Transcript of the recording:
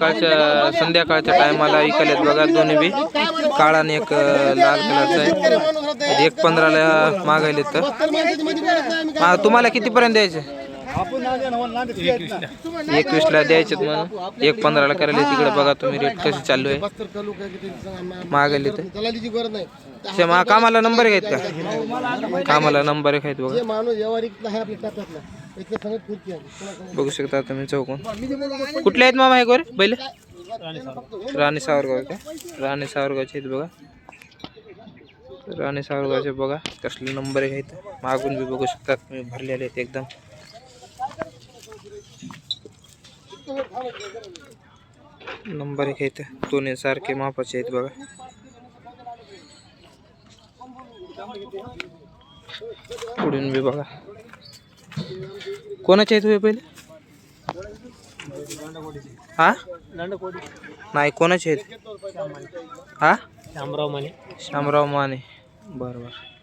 सकाळच्या संध्याकाळच्या टायमाला विकलेत बघा दोन्ही बी. काळा आणि एक लाल कलरचा आहे. एक पंधराला मागायले तर हा, तुम्हाला कितीपर्यंत द्यायचे? एकवीसला द्यायचे म्हणून. एक पंधराला करायला तिकडे बघा तुम्ही रेट कशी चालू आहे. मागायले तर कामाला नंबर आहेत का? कामाला नंबर एक आहेत बघा. बघू शकता तुम्ही चौकून. कुठले आहेत मामा हे गोरे? बैल? राणी सावरगाव का? राणी सावरगावचे आहेत बघा. राणी सावरगावचे बघा कसले नंबर आहेत. मागून बी बघू शकता तुम्ही भरलेले आहेत एकदम. नंबर एक आहेत. दोन्ही सारखे मापाचे आहेत बघा. पुढून बी बघा. कोणाचे आहेत हे पहिले हा नाही कोणाचे आहेत हा शामराव माने शामराव माने बरं बरं